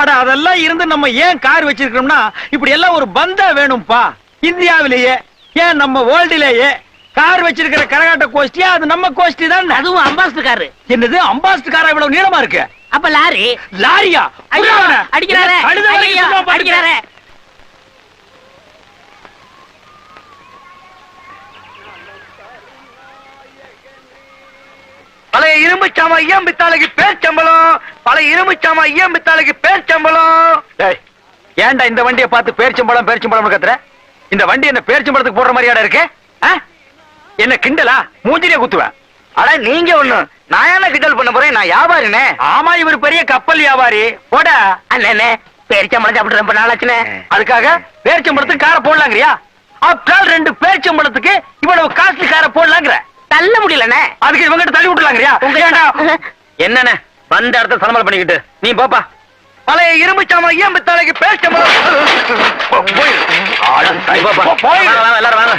அட அதெல்லாம் இருந்து நம்ம ஏன் கார் வச்சிருக்கோம்னா இப்படி எல்லாம் ஒரு பந்தா வேணும்பா. இந்தியாவிலேயே ஏன் நம்ம வேர்ல்டுலேயே கார் வச்சிருக்கிற கரகாட்ட கோஷ்டியா அது நம்ம கோஷ்டி தான். அதுவும் அம்பாஸ்டர் காரு. என்னது அம்பாஸ்டர் காரா இவ்வளவு நீளமா இருக்கு? அப்ப லாரி. லாரியா? அடிக்கிறாரே. அடிக்கிறாரே. பழைய இரும்பு சாமா ஐயம் பித்தாளுக்கு பேர் சம்பளம். பழைய இரும்பு சாமா ஐயம் பித்தாளுக்கு பேர் சம்பளம். ஏன்டா இந்த வண்டியை பார்த்து பேர்ச்சம்பளம் பேர்ச்சம்பளம் கத்துற? இந்த வண்டி என்ன பேர்ச்சம்பளத்துக்கு போடுற மாதிரியாடா இருக்கு? என்ன கிண்டலா? மூஞ்சிலே குத்துவேன். அட நீங்க ஒண்ணு. நான் என்ன கிண்டல் பண்ண போறேன்? நான் வியாபாரினே. ஆமா இவர் பெரிய கப்பல் வியாபாரி. போடா. அண்ணே பேரிச்சம்பளம் சாப்பிட்டு ரொம்ப நாளாச்சுனே அதுக்காக பேர்ச்சம்பளத்துக்கு காரை போடலாங்கறியா? ஆப்டால் ரெண்டு பேர்ச்சம்பளத்துக்கு இவ்வளவு காஸ்ட்லி காரை போடலாங்கிற. தள்ள முடியலண்ணே. அதுக்கு இவங்கிட்ட தள்ளி விட்டுலாங்கறியா ஏன்டா என்னண்ணே? வந்த இடத்த சலமல் பண்ணிக்கிட்டு. நீ போப்பா. பழைய இரும்பு சாமா போப்பா. வாங்க, வாங்க, எல்லாரும் வாங்க.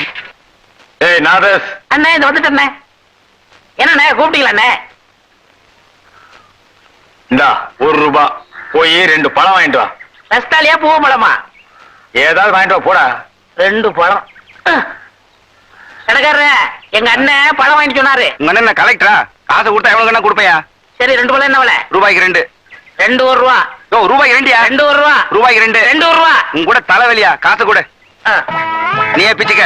ஏய் நாதஸ் அண்ணே இந்த வந்துட்டேண்ணே. என்னண்ணே கூப்பிட்டீங்களாண்ணே? இந்தா ஒரு ரூபா. போய் ரெண்டு பழம் வாங்கிட்டு வா. ரஸ்தாலியா பூ பழமா ஏதாவது வாங்கிட்டு வா போடா. ரெண்டு பழம். கடைக்காரரே எங்க அண்ணன் பழம் வாங்கிட்டு சொன்னாரு. உங்க அண்ணன் கலெக்டரா காசு கொடுத்தா எவ்வளவு கொடுப்பையா? சரி ரெண்டு பழம் என்ன விலை? ரூபாய்க்கு ரெண்டு. ரெண்டு ஒரு ரூபா. ஓ ரூபாய்க்கு ரெண்டியா? ரெண்டு ஒரு ரூபா. ரூபாய்க்கு ரெண்டு. ரெண்டு ஒரு ரூபா. உன் கூட தலைவலியா? காசு கொடு. நீயே பிச்சுக்க.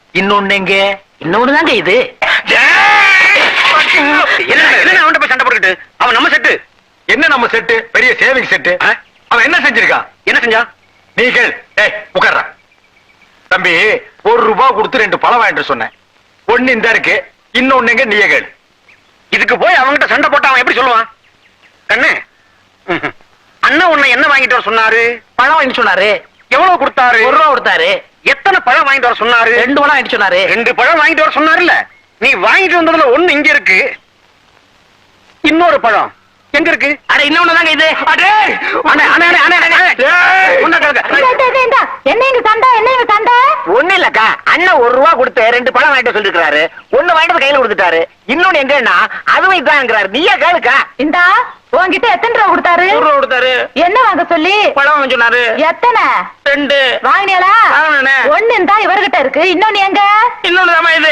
இன்னொன்னு எங்க? இன்னொன்னு தாங்க இது. என்ன அவன்கிட்ட போய் சண்டை போட்டுக்கிட்டு? அவன் நம்ம செட்டு. என்ன நம்ம செட்டு? பெரிய சேவிங் செட்டு. அவன் என்ன செஞ்சிருக்கான் என்ன செஞ்சா? நீ கேள். ஏய் உட்கார்றா. தம்பி ஒரு ரூபாய் கொடுத்து ரெண்டு பழம் வாங்கிட்டு சொன்னேன். ஒண்ணு இந்த இருக்கு இன்னொன்னு நீயே கேள். இதுக்கு போய் அவன்கிட்ட சண்டை போட்டு அவன் எப்படி சொல்லுவான்? கண்ணு அண்ணன் உன்னை என்ன வாங்கிட்டு வர சொன்னாரு? பழம் வாங்கிட்டு சொன்னாரு. எவ்வளவு கொடுத்தாரு? ஒரு ரூபா கொடுத்தாரு. எத்தனை பழம் வாங்கிட்டு வர சொன்னாரு? ரெண்டு பழம் வாங்கிட்டு சொன்னாரு. ரெண்டு பழம் வாங்கிட்டு வர சொன்னாருல்ல? நீ வாங்கிட்டு வந்ததுல ஒண்ணு இங்க இருக்கு. இன்னொரு பழம். எங்க இருக்கு? அட இன்னொன்னு தாங்க இது. அடே! அண்ணே அண்ணே அண்ணே. என்ன எங்க சண்டை? என்ன எங்க சண்டை? ஒண்ணு இல்லக்கா. அண்ணன் ஒரு ரூபா கொடுத்து ரெண்டு பழம் வாங்கிட்டு சொல்லிருக்காரு ஒண்ணு வாங்கிட்டு கையில கொடுத்துட்டாரு. இன்னொன்னு எங்கன்னா அதுவும் இதாங்கிறாரு. நீயே கேளுக்கா. இந்தா உன்கிட்ட எத்தனை ரூபா கொடுத்தாரு? ரூபா கொடுத்தாரு. என்ன வாங்க சொல்லி? பழம் வாங்க சொன்னாரு. எத்தனை? ரெண்டு. வாங்கினியலா வாங்கினேனே. ஒண்ணு தான் இவர்கிட்ட இருக்கு. இன்னொன்னு எங்க? இன்னொன்னு இது.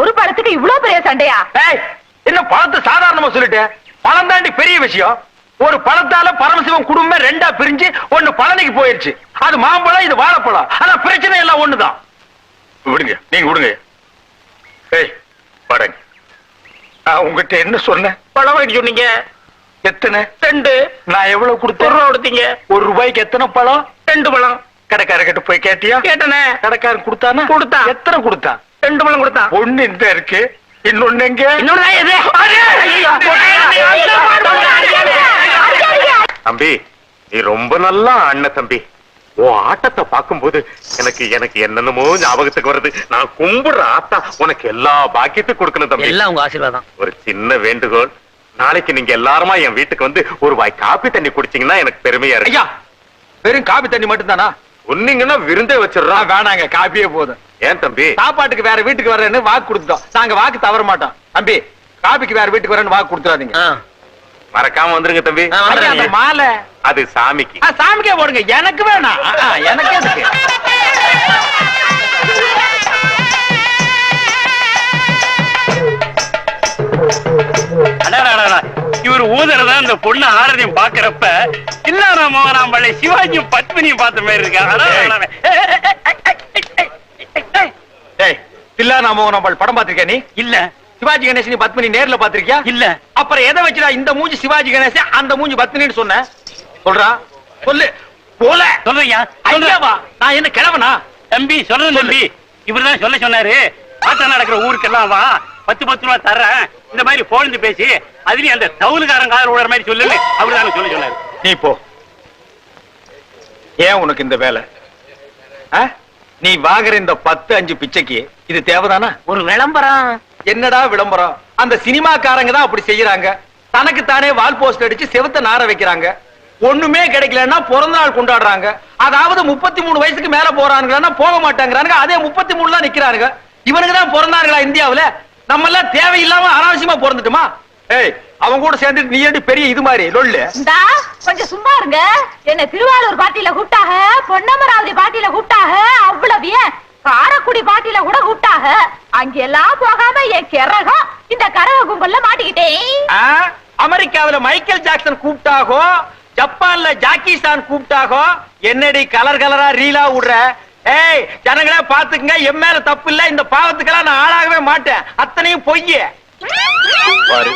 ஒரு பழத்துக்கு இவ்வளவு பெரிய சண்டையா? ஏய், என்ன பழத்தை சாதாரணமா சொல்லிட்டேன் பழம் தாண்டி பெரிய விஷயம். ஒரு பழத்தால பரமசிவம் குடும்பம் ரெண்டா பிரிஞ்சு ஒண்ணு பழனிக்கு போயிருச்சு. அது மாம்பழம் இது வாழைப்பழம். ஆனா பிரச்சனை எல்லாம் ஒண்ணுதான். விடுங்க நீங்க விடுங்க. ஏய் பாருங்க நான் உங்ககிட்ட என்ன சொன்னேன்? பழம் வாங்கி சொன்னீங்க. எத்தனை? ரெண்டு. நான் எவ்வளவு ஒரு கொடுத்தேன் ரூபா கொடுத்தீங்க. ஒரு ரூபாய்க்கு எத்தனை பழம்? ரெண்டு பழம். கடைக்காரர்கிட்ட போய் கேட்டியா? கேட்டனே. கடைக்காரன் கொடுத்தானா? கொடுத்தான். எத்தனை கொடுத்தான்? ரெண்டு பழம் கொடுத்தான். ஒண்ணு இந்த இருக்கு இன்னொன்னு எங்க தம்பி நீ ரொம்ப நல்லா அண்ணன் தம்பி. உன் ஆட்டத்தை பார்க்கும்போது எனக்கு எனக்கு என்னென்னமோ ஞாபகத்துக்கு வருது. நான் கும்பிடுற ஆத்தா உனக்கு எல்லா பாக்கியத்தையும் கொடுக்கணும் தம்பி. எல்லாம் உங்க ஆசீர்வாதம். ஒரு சின்ன வேண்டுகோள். நாளைக்கு நீங்க எல்லாருமா என் வீட்டுக்கு வந்து ஒரு வாய் காப்பி தண்ணி குடிச்சீங்கன்னா எனக்கு பெருமையா இருக்கு. ஐயா வெறும் காபி தண்ணி மட்டும் தானா ஒன்னீங்கன்னா விருந்தே வச்சிடுறான் வேணாங்க காப்பியே போதும். ஏன் தம்பி? சாப்பாட்டுக்கு வேற வீட்டுக்கு வரேன்னு வாக்கு கொடுத்துட்டோம். நாங்க வாக்கு தவற மாட்டோம். தம்பி காபிக்கு வேற வீட்டுக்கு வரேன்னு வாக்கு கொடுத்துறாதீங்க ஆ. மறக்காம வந்துருங்க தம்பி. மாலை. அது சாமிக்கு. சாமிக்கே போடுங்க. எனக்கு வேணாம். எனக்கு எதுக்கு? இவர் ஊதுறத அந்த பொண்ணு ஆரதியும் பாக்குறப்ப இல்லாரா மோகனாம்பள்ளி? சிவாஜியும் பத்மினியும் பார்த்த மாதிரி இருக்கா. அடா, அடா, அடா. ஏய், ஏய், ஏய், ஏய், ஏய், ஏய், ஏய். டேய் தில்லா நாம நம்ம படம் பாத்திருக்கியா நீ? இல்ல. சிவாஜி கணேசன் நீ பத்மினி நேர்ல பாத்திருக்கியா இல்ல. அப்புறம் எதை வச்சுடா இந்த மூஞ்சி சிவாஜி கணேசன் அந்த மூஞ்சி பத்மினின்னு சொன்ன? சொல்றா. சொல்லு. போல. சொல்றீங்க? ஐயாவா நான் என்ன கிழவனா? தம்பி சொல்றேன் தம்பி. இவர்தான் சொல்ல சொன்னாரு. ஆட்டம் நடக்கிற ஊருக்கெல்லாம் வா. பத்து பத்து ரூபா தர்றேன். இந்த மாதிரி போழ்ந்து பேசி அதுலயும் அந்த தவுலுக்காரன் காதல் விடுற மாதிரி சொல்லு அவருதானே சொல்ல சொன்னாரு. நீ போ. ஏன் உனக்கு இந்த வேலை? நீ வாங்குற இந்த பத்து அஞ்சு பிச்சைக்கு இது தேவைதானா? ஒரு விளம்பரம். என்னடா விளம்பரம்? அந்த சினிமாக்காரங்க தான் அப்படி செய்யறாங்க. தனக்கு தானே வால் போஸ்ட் அடிச்சு செவத்த நார வைக்கிறாங்க. ஒண்ணுமே கிடைக்கலன்னா பிறந்த நாள் கொண்டாடுறாங்க. அதாவது முப்பத்தி மூணு வயசுக்கு மேல போறானுங்கன்னா போக மாட்டாங்கிறாங்க அதே முப்பத்தி மூணு தான் நிக்கிறாங்க இவனுக்கு தான் பிறந்தாங்களா இந்தியாவுல? நம்ம எல்லாம் தேவையில்லாம அனாவசியமா பிறந்துட்டுமா? ஏய் அவன் கூட சேர்ந்துட்டு நீ ஏண்டி பெரிய இது மாதிரி? லொல்லு. இந்தா கொஞ்சம் சும்மா இருங்க. என்ன திருவாரூர் பாட்டியில கூப்பிட்டாக பொன்னமராவதி பாட்டியில கூப்பிட்டாக அவ்வளவு ஏன்? காரக்குடி பாட்டியில கூட கூப்பிட்டாக அங்கெல்லாம் போகாம என் கிறகம் இந்த கரக கும்பல்ல மாட்டிக்கிட்டேன் ஆ? அமெரிக்காவுல மைக்கேல் ஜாக்சன் கூப்பிட்டாகோ? ஜப்பான்ல ஜாக்கி சான் கூப்பிட்டாகோ? என்னடி கலர் கலரா ரீலா விடுற ஏய் ஜனங்களே பாத்துக்குங்க என் மேல தப்பு இல்ல இந்த பாவத்துக்கெல்லாம் நான் ஆளாகவே மாட்டேன். அத்தனையும் பொய்ய. பாரு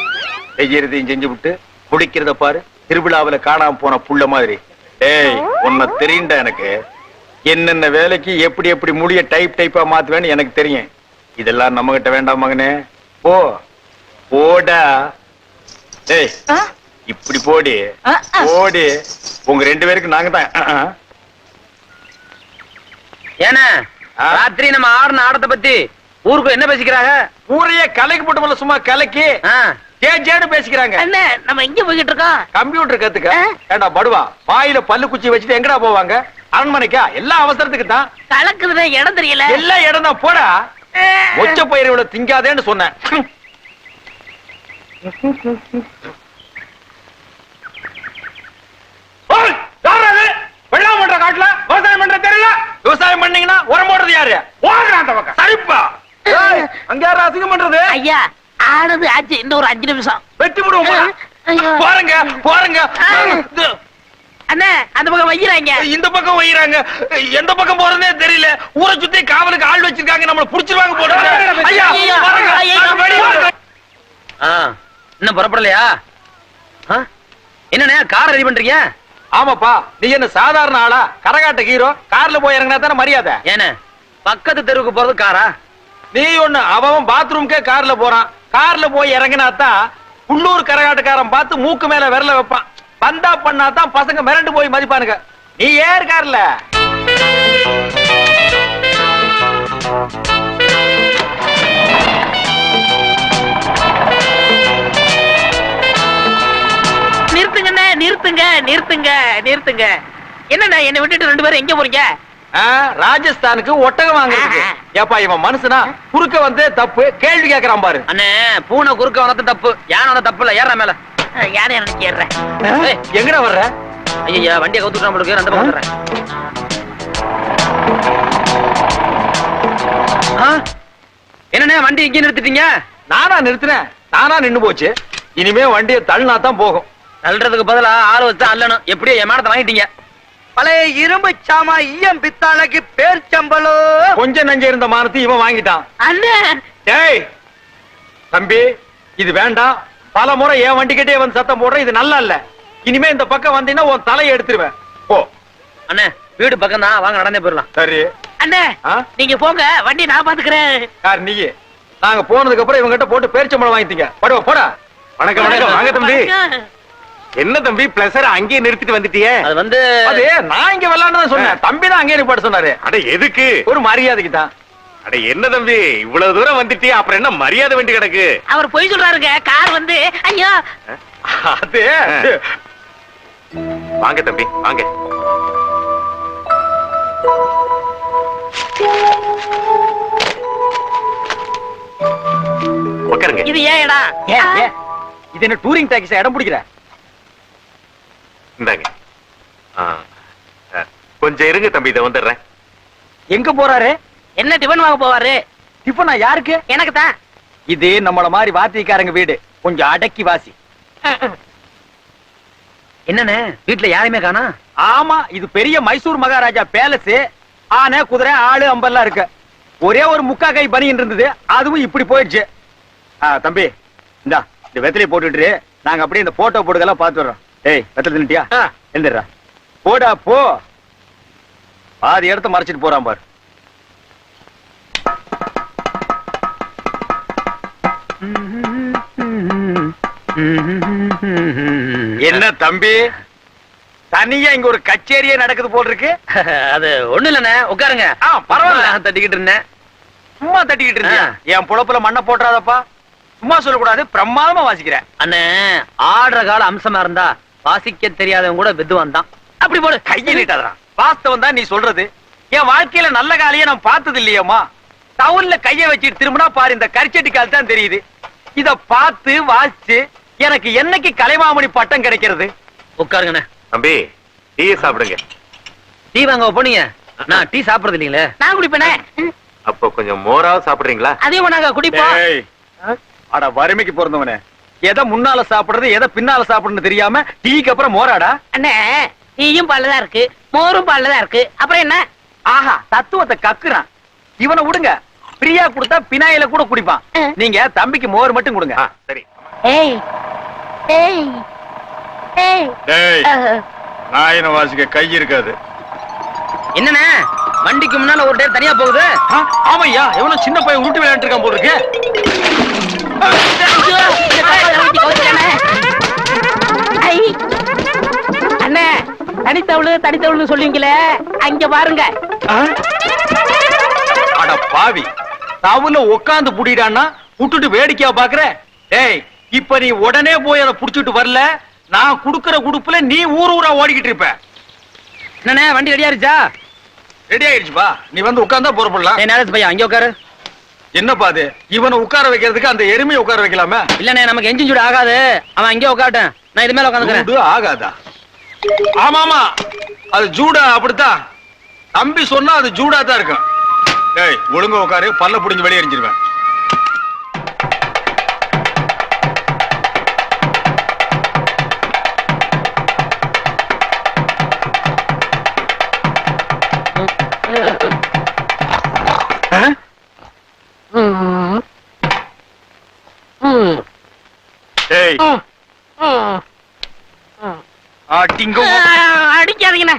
செய்யறதையும் செஞ்சு விட்டு குடிக்கிறத பாரு திருவிழாவுல காணாம போன புள்ள மாதிரி. ஏய் உன்னை தெரியுண்டா எனக்கு. என்னென்ன வேலைக்கு எப்படி எப்படி முடிய டைப் டைப்பா மாத்துவேன்னு எனக்கு தெரியும். இதெல்லாம் நம்ம கிட்ட வேண்டாம் மகனே. போ. போடா. ஏய்? இப்படி போடி. போடி. உங்க ரெண்டு பேருக்கு நாங்க தான். ஏன்னா? ராத்திரி நம்ம ஆடின ஆடத்தை பத்தி ஊருக்கு என்ன பேசிக்கிறாங்க? ஊரையே கலைக்கு போட்டு சும்மா கலக்கி. ஜேஜேன்னு பேசிக்கிறாங்க. என்ன நம்ம எங்க போய்கிட்டு இருக்கோம் கம்ப்யூட்டர் கத்துக்க. ஏண்டா படுவா? வாயில பல்லு குச்சி வச்சுட்டு எங்கடா போவாங்க? அரண்மனைக்கா? எல்லா அவசரத்துக்கு தான். கலக்குதுன்னு இடம் தெரியல. எல்லா இடம் தான். போடா. மொச்ச பயிரை இவ்வளவு திங்காதேன்னு சொன்னேன்? வெள்ளாமை பண்ற காட்டுல? விவசாயம் பண்ற தெரியல விவசாயம் பண்ணீங்கன்னா உரம் போடுறது யாரு? ஓடுறான் அந்த பக்கம். சரிப்பா. அங்க யாரும் அசிங்கம் பண்றது? ஐயா ஆனது ஆச்சு. இன்னும் ஒரு அஞ்சு நிமிஷம். வெட்டி விடுவோம். போறங்க போறங்க அண்ணே அந்த பக்கம் வைக்கிறாங்க இந்த பக்கம் வைக்கிறாங்க எந்த பக்கம் போறதுனே தெரியல. ஊரை சுத்தி காவலுக்கு ஆள் வச்சிருக்காங்க. நம்மள புடிச்சிருவாங்க போடுறாங்க. இன்னும் புறப்படலையா? ஆ? என்னண்ணே கார் ரெடி பண்றீங்க? ஆமாப்பா. நீ என்ன சாதாரண ஆளா? கரகாட்ட ஹீரோ. கார்ல போய் இறங்கினா தானே மரியாதை? ஏண்ணே பக்கத்து தெருவுக்கு போறது காரா நீ ஒண்ணு அவன் பாத்ரூம்க்கே கார்ல போறான். கார்ல போய் இறங்கினா தான் உள்ளூர் கரகாட்டக்காரன் பார்த்து மூக்கு மேல விரல வைப்பான். வந்தா பண்ணா தான் பசங்க மிரண்டு போய் மதிப்பானுங்க. நீ ஏர் கார்ல நிறுத்துங்கண்ணே நிறுத்துங்க நிறுத்துங்க நிறுத்துங்க. என்னண்ணா என்னை விட்டுட்டு ரெண்டு பேரும் எங்க போறீங்க? ராஜஸ்தானுக்கு ஒட்டகம் வாங்குறதுக்கு. ஏப்பா இவன் மனுஷனா? குறுக்க வந்து தப்பு கேள்வி கேக்குறான் பாரு. அண்ணே பூனை குறுக்க வனத்து தப்பு. யானை வந்த தப்பு இல்ல ஏற மேல. யானை நினைக்கிறேன் ஏய். எங்கடா வர்ற? ஐயா வண்டியை கவுத்து நம்மளுக்கு அந்த பக்கம் வந்துடுறேன். ஆ? என்னண்ணே வண்டி இங்கே நிறுத்திட்டீங்க? நானா நிறுத்தினேன். தானா நின்னு போச்சு. இனிமே வண்டியை தள்ளினா தான் போகும். தள்ளுறதுக்கு பதிலா ஆள் வச்சு அல்லணும். எப்படியோ ஏமானத்தை வாங்கிட்டீங்க. பழைய இரும்பு சாமா ஈயம் பித்தாளைக்கு பேர் சம்பளோ. கொஞ்சம் நஞ்ச இருந்த மானத்தை இவன் வாங்கிட்டான். அண்ணே! டேய்! தம்பி இது வேண்டாம். பல முறை என் வண்டிக்கிட்டே வந்து சத்தம் போடுற இது நல்லா இல்ல. இனிமே இந்த பக்கம் வந்தீங்கன்னா உன் தலையை எடுத்துருவேன். போ. அண்ணே வீடு பக்கம் தான் வாங்க நடந்தே போயிடலாம். சரி. அண்ணே? நீங்க போங்க. வண்டி நான் பாத்துக்கிறேன். யார் நீ நாங்க போனதுக்கு அப்புறம் இவங்க கிட்ட போட்டு பேரிச்சம்பளம் வாங்கிட்டீங்க. படுவா போடா. வணக்கம் வணக்கம். வாங்க தம்பி. என்ன தம்பி பிளஸர் அங்கேயே நிறுத்திட்டு வந்துட்டியே? அது வந்து அது நான் இங்க விளையாண்டு சொன்னேன். தம்பி தான் அங்கே நிப்பாட்ட சொன்னாரு. அட எதுக்கு? ஒரு மரியாதைக்கு தான். அட என்ன தம்பி? இவ்வளவு தூரம் வந்துட்டியே அப்புறம் என்ன மரியாதை வேண்டி கிடக்கு? அவர் பொய் சொல்றாருங்க. கார் வந்து ஐயோ. அது? வாங்க தம்பி வாங்க. உட்காருங்க இது ஏன் இடம்? இது என்ன டூரிங் டாக்ஸி இடம் பிடிக்கிற? இந்தாங்க. கொஞ்சம் இருங்க தம்பி இதை வந்துடுறேன். எங்க போறாரு? என்ன டிபன் வாங்க போவாரு? டிஃபனா யாருக்கு? எனக்கு தான். இது நம்மள மாதிரி வாத்திக்காரங்க வீடு. கொஞ்சம் அடக்கி வாசி. என்னண்ணே வீட்டுல யாரையுமே காணா? ஆமா இது பெரிய மைசூர் மகாராஜா பேலஸ். ஆனை குதிரை ஆளு அம்பெல்லாம் இருக்கு. ஒரே ஒரு முக்கா கை பனியின் இருந்தது. அதுவும் இப்படி போயிடுச்சு. தம்பி இந்தா இந்த வெத்தலையை போட்டுட்டு நாங்க அப்படியே இந்த போட்டோ போட்டுக்கெல்லாம் பார்த்து வர்றோம் ஏய் வெத்தலை தின்னுட்டியா? எழுந்துடுறா போடா போ. பாதி இடத்த மறைச்சிட்டு போறான் பாரு. என்ன தம்பி? தனியா இங்க ஒரு கச்சேரியே நடக்குது போல் இருக்கு அது ஒண்ணு இல்லண்ணே உட்காருங்க. ஆ, பரவாயில்ல. தட்டிக்கிட்டு இருந்தேன். சும்மா தட்டிக்கிட்டு இருந்தியா? ஆ. என் புழப்புல மண்ணை போட்டுறாதப்பா. சும்மா சொல்லக்கூடாது பிரமாதமா வாசிக்கிறேன். அண்ணே ஆடுற கால அம்சமா இருந்தா வாசிக்க தெரியாதவன் கூட வித்துவான் தான் அப்படி போடு. கையை நீட்டாதடா. வாஸ்தவம் தான் நீ சொல்றது. என் வாழ்க்கையில நல்ல காலையே நான் பார்த்தது இல்லையேம்மா. டவுன்ல கைய வச்சுட்டு திரும்பினா பாரு இந்த கரிச்சட்டி கால் தான் தெரியுது. இத பார்த்து வாசிச்சு எனக்கு என்னைக்கு கலைமாமணி பட்டம் கிடைக்கிறது? உட்காருங்கண்ணே. தம்பி டீ சாப்பிடுங்க. டீ வாங்க போனீங்க. நான் டீ சாப்பிடுறது இல்லீங்களே. நான் குடிப்பேனே. அப்போ கொஞ்சம் மோராவது சாப்பிடுறீங்களா? அதையும் நாங்க குடிப்போம். அட வறுமைக்கு பிறந்தவனே எதை முன்னால சாப்பிடுறது எதை பின்னால சாப்பிடுறது தெரியாம டீக்கு அப்புறம் மோராடா? அண்ணே டீயும் பால்ல தான் இருக்கு மோரும் பால்ல தான் இருக்கு. அப்புறம் என்ன? ஆஹா தத்துவத்தை கக்குறான். இவனை விடுங்க. பிரியா கொடுத்தா பினாயில கூட குடிப்பான். நீங்க தம்பிக்கு மோர் மட்டும் கொடுங்க. சரி. ஏய் ஏய் ஏய். டேய் நாயன வாசிக்க கை இருக்காது. என்னண்ணே வண்டிக்கு முன்னால ஒரு டேர் தனியா போகுது? ஆமையா எவனும் சின்ன பையன் உருட்டு விளையாண்டு இருக்கான் போல இருக்கு. அண்ணே தனித்தவளு தனித்தவள்னு சொல்லுவீங்களே அங்க பாருங்க? அட பாவி தவுல உட்காந்து புடிடான்னா விட்டுட்டு வேடிக்கையா பாக்குற? டேய் இப்ப நீ உடனே போய் அதை புடிச்சிட்டு வரல நான் குடுக்கற குடுப்புல நீ ஊர் ஊரா ஓடிக்கிட்டு இருப்ப. என்னண்ணே வண்டி ரெடியா இருச்சா ரெடி ஆயிடுச்சுப்பா நீ வந்து உட்கார்ந்தா பொறுப்படலாம். நேரத்து பையன் அங்கே உட்காரு என்னப்பா அது? இவனை உட்கார வைக்கிறதுக்கு அந்த எருமையை உட்கார வைக்கலாமே? இல்லண்ணே நமக்கு என்ஜின் சூடு ஆகாது. அவன் அங்கே உட்காட்டேன் நான் இது மேல உட்காந்துக்கிறேன். சூடு ஆகாதா? ஆமாமா. அது ஜூடா அப்படித்தான் தம்பி சொன்னா அது ஜூடா தான் இருக்கும். டேய் ஒழுங்கா உட்காரு. பல்ல புடிஞ்சு வெளியே எரிஞ்சிருவேன் அடிங்க அடிக்காதீங்கண்ணே.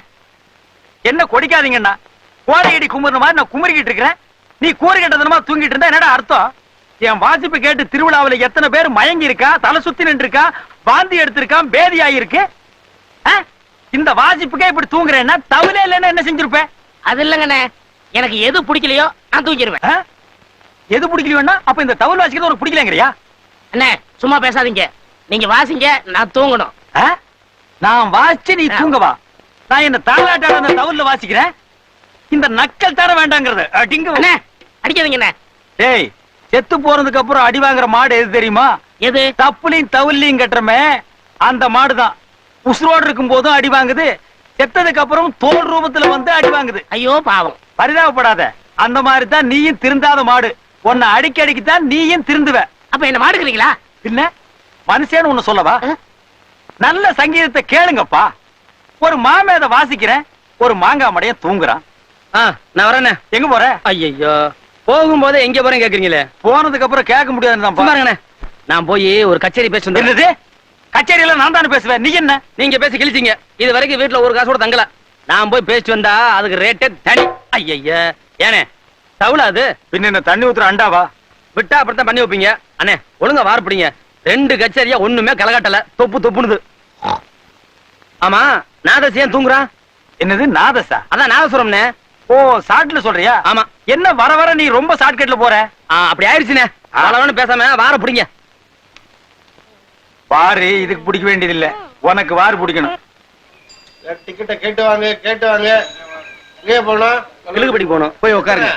என்ன கொடிக்காதீங்கண்ணா? கோடையடி குமுறின மாதிரி நான் குமுறிக்கிட்டு இருக்கிறேன். நீ கூறு கட்டதனமா தூங்கிட்டு இருந்தா என்னடா அர்த்தம்? என் வாசிப்பு கேட்டு திருவிழாவுல எத்தனை பேர் மயங்கி இருக்கா தலை சுத்தி நின்று இருக்கா வாந்தி எடுத்திருக்கான் பேதி ஆயிருக்கு? இந்த வாசிப்புக்கே இப்படி தூங்குறேன்னா தவிர இல்லைன்னா என்ன செஞ்சிருப்பேன் அது இல்லைங்கண்ணே. எனக்கு எது பிடிக்கலையோ நான் தூங்கிடுவேன்? எது பிடிக்கலையோன்னா அப்ப இந்த தவில் வாசிக்கிறது ஒரு பிடிக்கலங்கிறியா? அண்ணே சும்மா பேசாதீங்க. நீங்க வாசிங்க நான் தூங்கணும்? நான் வாசிச்சு நீ தூங்கவா? நான் என்ன தாளாட்டாட அந்த தவில வாசிக்கிறேன்? இந்த நக்கல் தர வேண்டாங்கிறது அடிங்க அண்ணே அடிக்காதீங்கண்ணே டேய் செத்து போறதுக்கு அப்புறம் அடி வாங்குற மாடு எது தெரியுமா? எது? தப்புலையும் தவுலையும் கட்டுறமே. அந்த மாடுதான். உசுரோடு இருக்கும் போதும் அடி வாங்குது. செத்ததுக்கு அப்புறம் தோல் ரூபத்துல வந்து அடி வாங்குது. ஐயோ பாவம். பரிதாபப்படாத. அந்த மாதிரி தான் நீயும் திருந்தாத மாடு. உன்னை அடிக்க அடிக்க தான் நீயும் திருந்துவ. அப்ப என்ன மாடுக்கிறீங்களா பின்ன? மனுஷன்னு ஒண்ணு சொல்லவா? நல்ல சங்கீதத்தை கேளுங்கப்பா. ஒரு மாமேத வாசிக்கிறேன் ஒரு மாங்காய் மடைய தூங்குறான். நான் வரேண்ணே. எங்க போற? ஐயோ போகும்போது எங்க போறேன் கேக்குறீங்களே? போனதுக்கு அப்புறம் கேட்க முடியாதுன்னு நான் போய் ஒரு கச்சேரி பேசி வந்தேன் என்னது? கச்சேரியில நான் தானே பேசுவேன். நீ என்ன? நீங்க பேசி கிழிச்சீங்க. இது வரைக்கும் வீட்டுல ஒரு காசு கூட தங்கல. நான் போய் பேசிட்டு வந்தா அதுக்கு ரேட்டே தனி. ஐயய்ய ஏனே தவுளா அது? பின்ன என்ன தண்ணி ஊத்துற அண்டாவா? விட்டா அப்படித்தான் பண்ணி வைப்பீங்க. அண்ணே ஒழுங்கா வார்ப்பிடிங்க ரெண்டு கச்சேரியா ஒண்ணுமே கலகாட்டல தொப்பு தொப்புனுது. ஆமா நாதஸ் ஏன் தூங்குறான் என்னது நாதசா அதான் நாதசுரம்னே ஓ சாட்ல சொல்றியா? ஆமா. என்ன வர வர நீ ரொம்ப ஷார்ட்கட்ல போற? அப்படி ஆயிடுச்சுண்ணே பலவனு பேசாம வார பிடிங்க. பாரு இதுக்கு பிடிக்க வேண்டியது இல்ல உனக்கு வாரு பிடிக்கணும். டிக்கெட்டை கேட்டு வாங்க கேட்டு வாங்க. எங்கே போனோம் இழுகுபடி போகணும். போய் உட்காருங்க.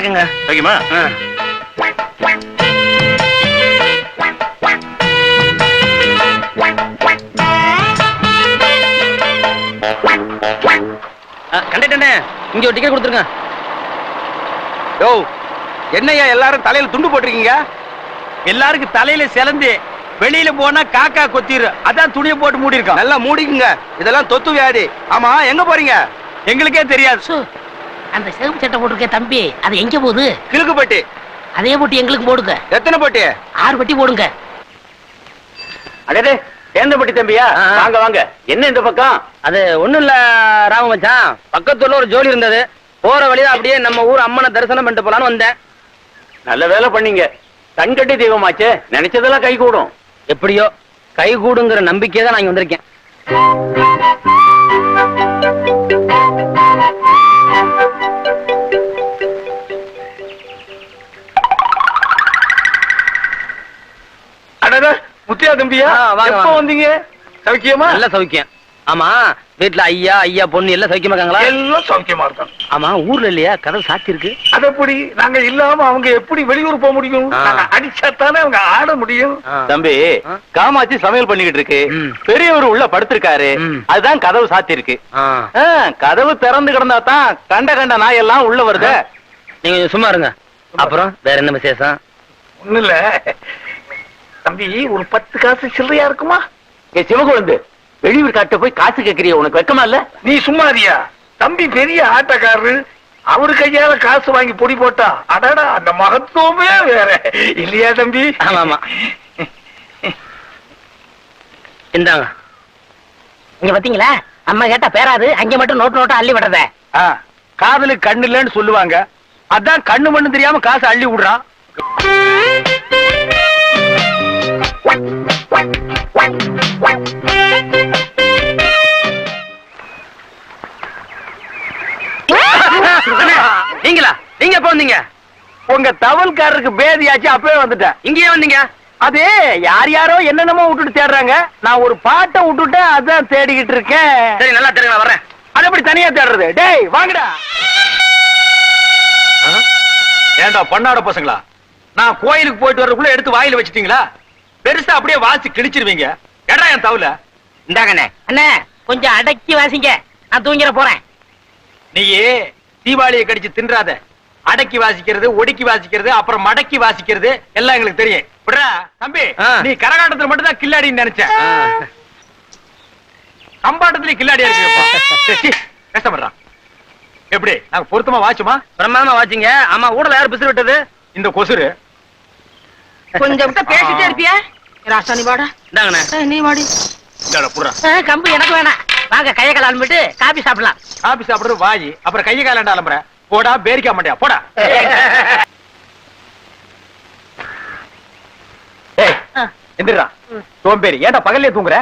வணக்கங்க ஓகேமா ஆ. ஆ, கண்டக்டர்ண்ணே இங்க ஒரு டிக்கெட் கொடுத்துருங்க. யோ என்னய்யா எல்லாரும் தலையில துண்டு போட்டிருக்கீங்க? எல்லாருக்கும் தலையில சிலந்து வெளியில போனா காக்கா கொத்திரு. அதான் துணியை போட்டு மூடி இருக்கோம் நல்லா மூடிக்குங்க. இதெல்லாம் தொத்து வியாதி. ஆமா எங்க போறீங்க? எங்களுக்கே தெரியாது. அந்த சிவப்பு சட்டை போட்டிருக்க தம்பி அது எங்க போகுது? கிழக்குப்பட்டி அதே போட்டு எங்களுக்கு போடுங்க. எத்தனை பட்டி? ஆறு பட்டி போடுங்க. அடே சேந்தப்பட்டி தம்பியா? ஆ, ஆ. வாங்க வாங்க. என்ன இந்த பக்கம்? அது ஒண்ணும் இல்ல ராம மச்சான். பக்கத்துல ஒரு ஜோலி இருந்தது. போற வழியில அப்படியே நம்ம ஊர் அம்மனை தரிசனம் பண்ணிட்டு போலான்னு வந்தேன். நல்ல வேலை பண்ணீங்க. கண்கட்டி தெய்வமாச்சே. நினைச்சதெல்லாம் கை கூடும். எப்படியோ கை கூடுங்கிற நம்பிக்கை தான் நான் இங்க வந்திருக்கேன். முத்தியா தம்பியா? எப்போ. வந்தீங்க? சௌக்கியமா? நல்ல சௌக்கியம். ஆமா வீட்டுல ஐயா ஐயா பொண்ணு எல்லாம் சௌக்கியமா இருக்காங்களா? எல்லாம் சௌக்கியமா இருக்காங்க. ஆமா ஊர்ல இல்லையா? கதவு சாத்தி இருக்கு. அது எப்படி? நாங்க இல்லாம அவங்க எப்படி வெளியூர் போக முடியும்? அடிச்சாத்தானே அவங்க ஆட முடியும்? தம்பி. காமாட்சி சமையல் பண்ணிக்கிட்டு இருக்கு. பெரியவர் உள்ள படுத்திருக்காரு. அதுதான் கதவு சாத்தி இருக்கு. கதவு திறந்து கிடந்தா தான் கண்ட கண்ட நாய் எல்லாம் உள்ள வருது. நீங்க சும்மா இருங்க. அப்புறம் வேற என்ன விசேஷம்? ஒண்ணு இல்ல தம்பி ஒரு பத்து காசு சில்லறையா இருக்குமா? ஏ சிவகுழந்து வெளியூர் காட்ட போய் காசு கேக்குறிய உனக்கு வெக்கமா இல்ல? நீ சும்மாரியா தம்பி பெரிய ஆட்டக்காரரு. அவரு கையால காசு வாங்கி பொடி போட்டா அடடா அந்த மகத்துவமே வேற. இல்லையா தம்பி? ஆமா ஆமா இந்தாங்க. இங்க பாத்தீங்களா? அம்மா கேட்டா பேராது அங்க மட்டும் நோட்டு நோட்டா அள்ளி விடுறத. ஆ, காதலுக்கு கண்ணு இல்லைன்னு சொல்லுவாங்க. அதான் கண்ணு மண்ணு தெரியாம காசு அள்ளி விடுறான். நீங்களா? நீங்க எப்ப வந்தீங்க? உங்க தவல்காரருக்கு பேதியாச்சு அப்பவே வந்துட்டேன். இங்கேயே வந்தீங்க? அது யார் யாரோ என்னென்னமோ விட்டுட்டு தேடுறாங்க. நான் ஒரு பாட்டை விட்டுட்டேன் அதான் தேடிக்கிட்டு இருக்கேன். சரி நல்லா தெரியுங்க நான் வர்றேன். அது எப்படி தனியா தேடுறது? டேய் வாங்கடா. ஏண்டா பண்ணாட பசங்களா? நான் கோயிலுக்கு போயிட்டு வர்றதுக்குள்ள எடுத்து வாயில வச்சிட்டீங்களா? பெருசா அப்படியே வாசி கிழிச்சிருவீங்க. எடா என் தவுல இந்தாங்கண்ணே. அண்ணே கொஞ்சம் அடக்கி வாசிங்க. நான் தூங்கிட போறேன். நீயே தீபாவளியை கடிச்சு தின்றாத. அடக்கி வாசிக்கிறது ஒடுக்கி வாசிக்கிறது அப்புறம் மடக்கி வாசிக்கிறது எல்லாம் எங்களுக்கு தெரியும். விடுறா தம்பி. நீ கரகாட்டத்துல மட்டும் தான் கில்லாடின்னு நினைச்சேன். சம்பாட்டத்துல கில்லாடியா இருக்கு கஷ்டப்படுறான் எப்படி நாங்க பொருத்தமா வாச்சுமா பிரமாதமா வாச்சிங்க ஆமா ஊடல யார் பிசிறு விட்டது? இந்த கொசுரு. கொஞ்சம் விட்டா பேசிட்டே இருப்பியா? ராசா நீ வாடா. நீ வாடி. கம்பு எனக்கு வேணாம். வாங்க கையை கலாம்பிட்டு காபி சாப்பிடலாம். காபி சாப்பிடுறது வாயி. அப்புறம் கையை காலண்டா அலம்புற? போடா பேரிக்க மாட்டியா போடா. ஏய், எந்திரா சோம்பேறி. ஏன்டா பகல்லே தூங்குற?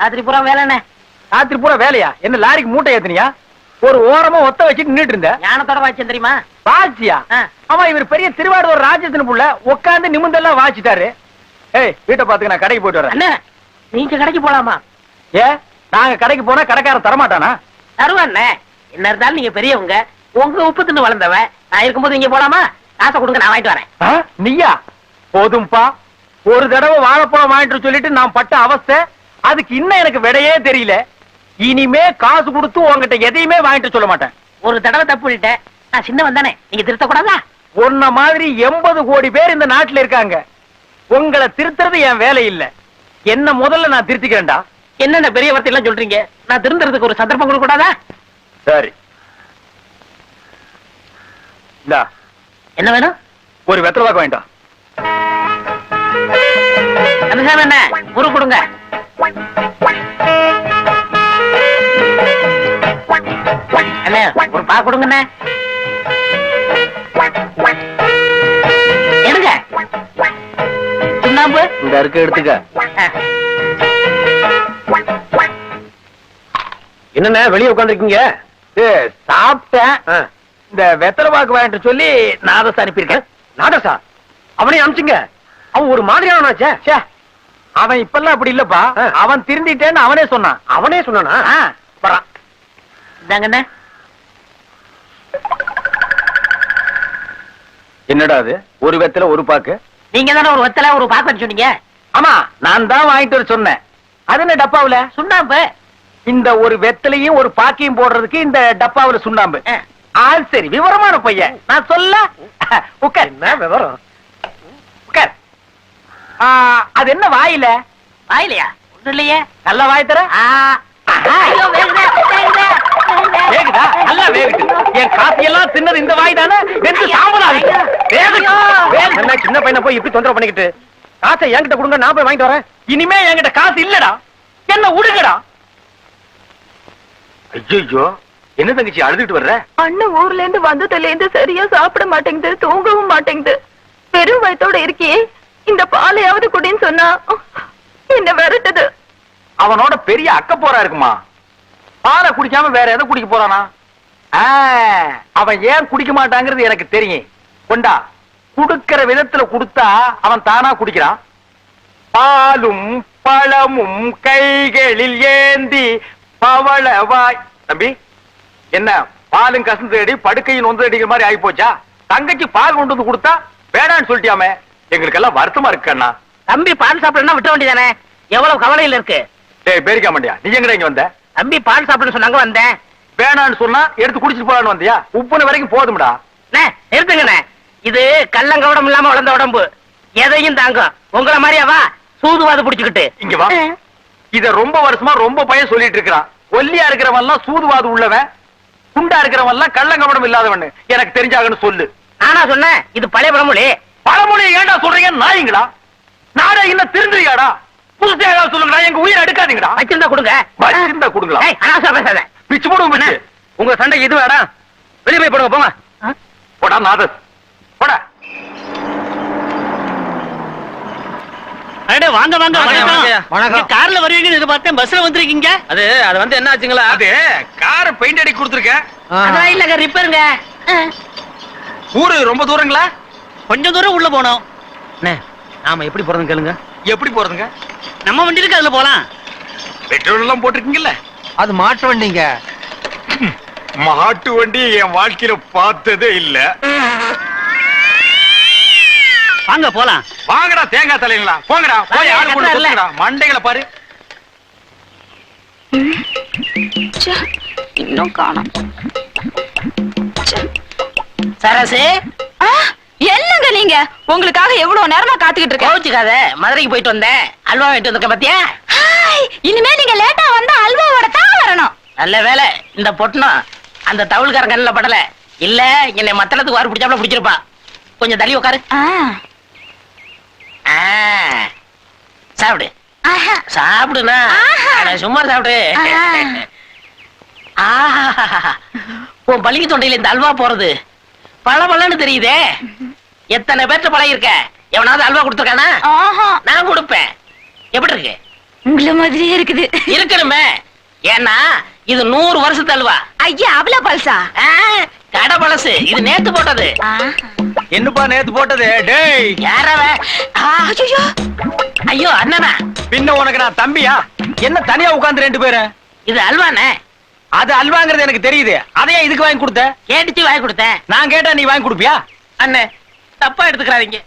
ராத்திரி பூரா வேலைண்ணே ராத்திரி பூரா வேலையா? என்ன லாரிக்கு மூட்டை ஏத்துனியா? ஒரு ஓரமா ஒத்த வச்சுட்டு நின்னுட்டு இருந்த. ஞானத்தோட வாச்சேன் தெரியுமா? வாச்சியா. ஆமா இவர் பெரிய திருவாரூர் ராஜத்தின் புள்ள. உட்கார்ந்து நிமிந்தெல்லாம் வாச்சிட்டாரு. ஏய் வீட்டை பாத்துக்க நான் கடைக்கு போயிட்டு வரேன். அண்ணே நீங்க கடைக்கு போலாமா? ஏ நாங்க கடைக்கு போனா கடைக்காரன் தரமாட்டானா? தருவாண்ணே என்ன இருந்தாலும் நீங்க பெரியவங்க. உங்க உப்பு தின்னு வளர்ந்தவன். நான் இருக்கும்போது நீங்க போலாமா? காசை கொடுங்க நான் வாங்கிட்டு வரேன்? நீயா? போதும்பா. ஒரு தடவை வாழைப்பழம் வாங்கிட்டு சொல்லிட்டு நான் பட்ட அவஸ்தை அதுக்கு இன்னும் எனக்கு விடையே தெரியல. இனிமே காசு கொடுத்து உன்கிட்ட எதையுமே வாங்கிட்டு சொல்ல மாட்டேன். ஒரு தடவை தப்பு நான் சின்னவன் தானே. நீங்க திருத்தக்கூடாதா? உன்ன மாதிரி எண்பது கோடி பேர் இந்த நாட்டுல இருக்காங்க. உங்களை திருத்துறது என் வேலை இல்ல. என்ன முதல்ல நான் திருத்திக்கிறேன்டா? என்னென்ன பெரிய வார்த்தை எல்லாம் சொல்றீங்க? நான் திருந்துறதுக்கு ஒரு சந்தர்ப்பம் கொடுக்க கூடாதா சரி என்ன வேணும்? ஒரு வெத்தலை வாக்க வேண்டாம் என்ன முறு கொடுங்க. ஒரு பா கொடுங்கண்ணே. இந்த இருக்க எடுத்துக்க. என்னண்ணே வெளியே உட்காந்துருக்கீங்க சாப்பிட்டேன். இந்த வெத்தலை பாக்கு வாங்கிட்டு சொல்லி நாதஸ் அனுப்பியிருக்கேன். நாதஸா? அவனையும் அனுப்பிச்சுங்க. அவன் ஒரு மாதிரியானாச்சே ச்சே. அவன் இப்பெல்லாம் அப்படி இல்லப்பா. அவன் திருந்திட்டேன்னு அவனே சொன்னான். அவனே சொன்னானா? வரான் இந்தாங்கண்ணே. என்னடா அது? ஒரு வெத்தலை ஒரு பாக்கு? நீங்க தானே ஒரு வெத்தலை ஒரு பாக்கு சொன்னீங்க? ஆமா நான் தான் வாங்கிட்டு வர சொன்னேன். அது என்ன டப்பாவுல? சுண்ணாம்பு. இந்த ஒரு வெத்தலையும் ஒரு பாக்கையும் போடுறதுக்கு இந்த டப்பாவுல சுண்ணாம்பு. ஆ. ஆள் சரி விவரமான பையன். நான் சொல்ல உட்கார் என்ன விவரம்? உட்கார் ஆ, அது என்ன வாயில? வாயிலையா? ஒண்ணும் இல்லையே. நல்ல வாய் தர. ஆ. ஐயோ, வேகுதே, நல்லா வேகுது. என் காசையெல்லாம் தின்னது இந்த வாய் தானே வெந்து. என்ன சின்ன பையனை போய் இப்படி தொந்தரவு பண்ணிக்கிட்டு. காசை என்கிட்ட கொடுங்க நான் போய் வாங்கிட்டு வரேன். இனிமே என்கிட்ட காசு இல்லடா. என்ன உடுங்கடா. ஐயோ என்ன தங்கச்சி அழுதுட்டு வர்ற? அண்ணன் ஊர்ல இருந்து வந்ததுல இருந்து சரியா சாப்பிட மாட்டேங்குது தூங்கவும் மாட்டேங்குது. பெரும் வயத்தோட இருக்கியே. இந்த பாலையாவது குடின்னு சொன்னா என்ன விரட்டுது? அவனோட பெரிய அக்க போரா இருக்குமா? பாலை குடிக்காம வேற எதை குடிக்க போறானா? அவன் ஏன் குடிக்க மாட்டாங்கிறது எனக்கு தெரியும். கொண்டா குடுக்கிற விதத்துல குடுத்தா அவன் தானா குடிக்கிறான்? பாலும் பழமும் கைகளில் ஏந்தி பவளவாய் தம்பி என்ன பாலும் கசந்து அடி படுக்கையும் நொந்து அடிக்கிற மாதிரி ஆகி போச்சா தங்கச்சி பால் கொண்டு வந்து கொடுத்தா வேணான்னு சொல்லிட்டியாமே. எங்களுக்கு எல்லாம் வருத்தமா இருக்கு அண்ணா. தம்பி பால் சாப்பிடணும்னா விட்ட வேண்டியதானே? எவ்வளவு கவலையில இருக்கு. டேய் பேரிக்க மாட்டியா நீ எங்கடா இங்க வந்த? தம்பி பால் சாப்பிடணும்னு சொன்னாங்க வந்தேன். வேணான்னு சொன்னா எடுத்து குடிச்சிட்டு போலான்னு வந்தியா? உப்புன வரைக்கும் போதும்டா. நிறுத்துங்கண்ணே. இது கள்ளங்கவடம் இல்லாம வளர்ந்த உடம்பு. எதையும் தாங்கும் உங்களை மாதிரியாவா சூதுவாது புடிச்சுக்கிட்டு. இங்க வா. இத ரொம்ப வருஷமா ரொம்ப பையன் சொல்லிட்டு இருக்கிறான். ஒல்லியா இருக்கிறவன் எல்லாம் சூதுவாது உள்ளவன். குண்டா இருக்கிறவன் எல்லாம் கள்ளங்கபடம் இல்லாதவன். எனக்கு தெரிஞ்சாகன்னு சொல்லு. நானா சொன்னேன் இது பழைய பழமொழி. பழமொழியை ஏன்டா சொல்றீங்க நாயிங்களா? நாடா இன்னும் திருந்துறியாடா? புதுசா ஏதாவது சொல்லுங்கடா. எங்க உயிரை எடுக்காதீங்கடா. வச்சிருந்தா கொடுங்க. வச்சிருந்தா கொடுங்களா ஏய், அனாவசியம் பேசாத. பிச்சு போடுவோம் பிச்சு உங்க சண்டை இது வேடா வெளியே போய் போடுங்க போங்க. போடா நாதஸ் போடா. அடே வாங்க வாங்க வணக்கம். கார்ல வருவீங்கன்னு எதிர்பார்த்தேன். பஸ்ல வந்திருக்கீங்க. அது அது வந்து என்ன ஆச்சுங்களா? அது கார் பெயிண்ட் அடி கொடுத்துருக்கேன். இல்லங்க ரிப்பேருங்க ஊரு ரொம்ப தூரங்களா? கொஞ்சம் தூரம் உள்ள போனோம். நாம எப்படி போறதுன்னு கேளுங்க. எப்படி போறதுங்க? நம்ம வண்டி இருக்கு அதுல போலாம். பெட்ரோல் எல்லாம் போட்டிருக்கீங்கல்ல? அது மாற்ற வண்டிங்க. மாட்டு வண்டி என் வாழ்க்கையில பார்த்ததே இல்ல. வாங்க போலாம். வாங்கடா தேங்காய் தலைங்களா போங்கடா போய் வாங்க, ஆளு கூட கத்துறா இல்ல. கொடுங்கடா மண்டைகளை பாரு. இன்னும் காணும். சரசு? என்னங்க நீங்க? உங்களுக்காக எவ்வளவு நேரமா காத்துக்கிட்டு இருக்கேன்? கோச்சுக்காத. மதுரைக்கு போயிட்டு வந்தேன். அல்வா வாங்கிட்டு வந்திருக்க பாத்தியா? இனிமே நீங்க லேட்டா வந்தா அல்வாவோட தான் வரணும். நல்ல வேலை. இந்த பொட்டணம் அந்த தவுள்காரன் கண்ணில் படல. இல்ல என்னை மத்தளத்துக்கு வாரு பிடிச்சாப்புல பிடிச்சிருப்பா. கொஞ்சம் தள்ளி உட்காரு சாப்பிடு. சாப்பிடுனா சும்மா சாப்பிடு. ஆஹா. உன் பள்ளிக்கு தொண்டையில இந்த அல்வா போறது. பல பலன்னு தெரியுதே. எத்தனை பேர்ட்ட பழகி இருக்க எவனாவது அல்வா கொடுத்துருக்கானா. நான் கொடுப்பேன். எப்படி இருக்கு? உங்கள மாதிரியே இருக்குது. இருக்கணுமே. ஏன்னா இது நூறு வருஷத்து அல்வா. ஐயா அவ்வளவு பல்சா? ஆ, கடை பழசு. இது நேத்து போட்டது. என்னப்பா நேத்து போட்டது? டேய். யாரவ ஐயோ ஐயோ அண்ணனா. பின்ன உனக்கு நான் தம்பியா? என்ன தனியா உட்கார்ந்து ரெண்டு பேரும்? இது அல்வாண்ணே. அது அல்வாங்கிறது எனக்கு தெரியுது. அதையே இதுக்கு வாங்கி கொடுத்த? கேட்டுச்சு வாங்கி கொடுத்தேன். நான் கேட்டா நீ வாங்கி கொடுப்பியா? அண்ணே தப்பா எடுத்துக்கிறாதீங்க.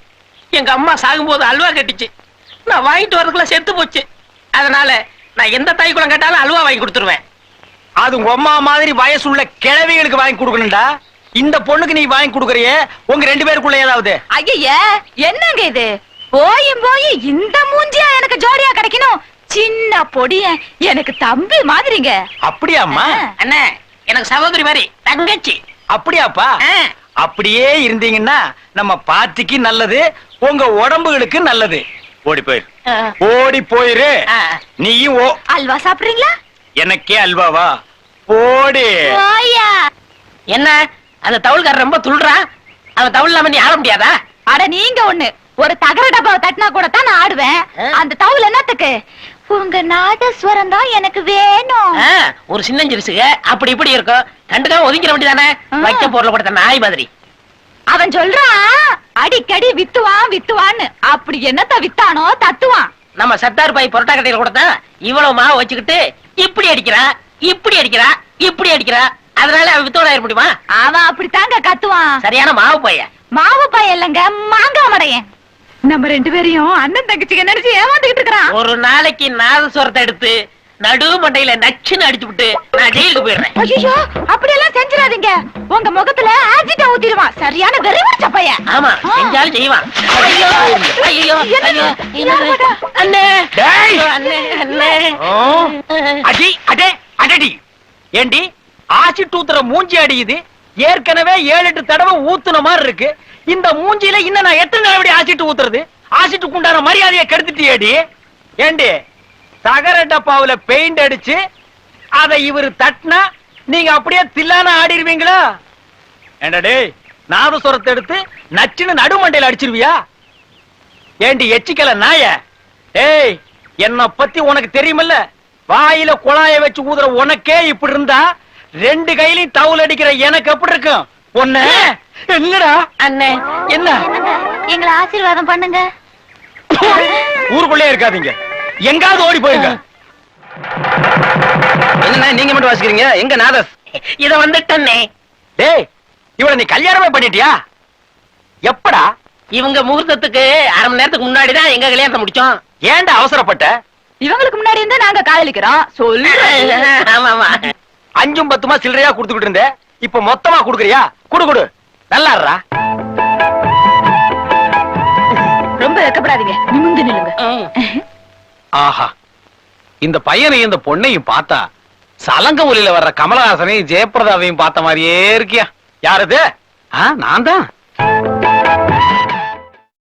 எங்க அம்மா சாகும்போது அல்வா கட்டிச்சு. நான் வாங்கிட்டு வரதுக்குள்ள செத்து போச்சு. அதனால நான் எந்த தாய் குளம் கேட்டாலும் அல்வா வாங்கி கொடுத்துருவேன். அது உங்க அம்மா மாதிரி வயசுள்ள கிழவிகளுக்கு வாங்கி கொடுக்கணும்டா. இந்த பொண்ணுக்கு நீ வாங்கி கொடுக்கறியே உங்க ரெண்டு பேருக்குள்ள ஏதாவது? ஐய என்னங்க இது? போயும் போய் இந்த மூஞ்சியா எனக்கு ஜோடியா கிடைக்கணும்? சின்ன பொடிய எனக்கு தம்பி மாதிரிங்க. அப்படியாம்மா? அண்ணே எனக்கு சகோதரி மாதிரி தங்கச்சி. அப்படியாப்பா. அப்படியே இருந்தீங்கன்னா நம்ம பாட்டிக்கு நல்லது உங்க உடம்புகளுக்கு நல்லது. ஓடி போயிரு. ஓடி போயிரு. நீயும் ஓ. அல்வா சாப்பிடுறீங்களா? எனக்கே அல்வாவா போடி. ஓயா என்ன? அந்த தவுள்காரர் ரொம்ப துள்றான் அவன் தவுள் இல்லாம நீ ஆட முடியாதா? அட நீங்க ஒண்ணு. ஒரு தகர டப்பாவை தட்டினா கூட தான் நான் ஆடுவேன். அந்த தவுல் என்னத்துக்கு? உங்க நாதஸ்வரம் தான் எனக்கு வேணும். ஆ, ஒரு சின்னஞ்சிரிசுக அப்படி இப்படி இருக்கும். கண்டுக்காம ஒதுங்கிற வேண்டியதானே? ஆ. வைக்க பொருள் கொடுத்த நாய் மாதிரி. அவன் சொல்றான் அடிக்கடி வித்துவான் வித்துவான்னு. அப்படி என்னத்த வித்தானோ தத்துவான். நம்ம சத்தார் பாய் பொரோட்டா கடையில கொடுத்தா இவ்வளவு மாவு வச்சுக்கிட்டு இப்படி அடிக்கிறா இப்படி அடிக்கிறா இப்படி அடிக்கிறா. அதனால அவன் வித்தோட ஆயிட முடியுமா? அவன் அப்படித்தாங்க கத்துவான். சரியான மாவு பையன் மாவு பையன் இல்லைங்க மாங்காய் மடையன் நம்ம ரெண்டு பேரையும் அண்ணன் தங்கச்சிங்க நினைச்சு ஏமாந்துகிட்டு இருக்கிறான். ஒரு நாளைக்கு நாதஸ்வரத்தை எடுத்து நடு மண்டையில நச்சுன்னு அடிச்சு விட்டு நான் ஜெயிலுக்கு போயிடுறேன். ஐயோ அப்படியெல்லாம் செஞ்சிடாதீங்க. உங்க முகத்துல ஆசிட்ட ஊத்திடுவான். சரியான வெறி பிடிச்ச பையன். ஆமா. செஞ்சாலும் செய்வான். ஐயோ, ஐயோ? அண்ணே. அண்ணே அண்ணே. அடி அடே அடடி. ஏண்டி ஆசிட் ஊத்துற மூஞ்சி அடியுது ஏற்கனவே ஏழு எட்டு தடவை ஊத்துன மாதிரி இருக்கு. இந்த மூஞ்சியில இன்னும் நான் எத்தனை தடவை ஆசிட்டு ஊத்துறது? ஆசிட்டு உண்டான மரியாதையை கெடுத்துட்டியேடி? ஏண்டி? தகர டப்பாவுல பெயிண்ட் அடிச்சு அதை இவர் தட்டினா நீங்க அப்படியே தில்லான ஆடிடுவீங்களா ஏண்டா டேய் நாதஸ்வரத்தை எடுத்து நச்சுன்னு நடுமண்டையில அடிச்சிருவியா? ஏண்டி எச்சிக்கல நாய? டேய் என்ன பத்தி உனக்கு தெரியுமில்ல? வாயில குழாய வச்சு ஊதுற உனக்கே இப்படி இருந்தா ரெண்டு கையிலையும் தவுல் அடிக்கிற எனக்கு எப்படி இருக்கும்? பொண்ணு என்னடா? அண்ணே. என்ன? எங்களை ஆசீர்வாதம் பண்ணுங்க. ஊருக்குள்ளே இருக்காதீங்க. எங்காவது ஓடி போயிருங்க. என்ன நீங்க மட்டும் வாசிக்கிறீங்க? எங்க நாதஸ்? இத வந்துட்டண்ணே. டேய் இவள நீ கல்யாணமே பண்ணிட்டியா? எப்படா? இவங்க முகூர்த்தத்துக்கு அரை மணி நேரத்துக்கு முன்னாடி தான் எங்க கல்யாணத்தை முடிச்சோம். ஏன்டா அவசரப்பட்ட? இவங்களுக்கு முன்னாடி இருந்தா நாங்க காதலிக்கிறோம். சொல்லு ஆமா ஆமா அஞ்சும் பத்துமா சில்லறையா கொடுத்துக்கிட்டு இருந்த? இப்ப மொத்தமா குடுக்குறியா? குடு குடு. நல்லா. ரொம்ப வெக்கப்படாதீங்க. நிமிந்து நில்லுங்க. ம். ஆஹா. இந்த பையனையும் இந்த பொண்ணையும் பார்த்தா சலங்க ஒலியில வர்ற கமலஹாசனையும் ஜெயபிரதாவையும் பார்த்த மாதிரியே இருக்கியா. யாரது ஆ, நான் தான்.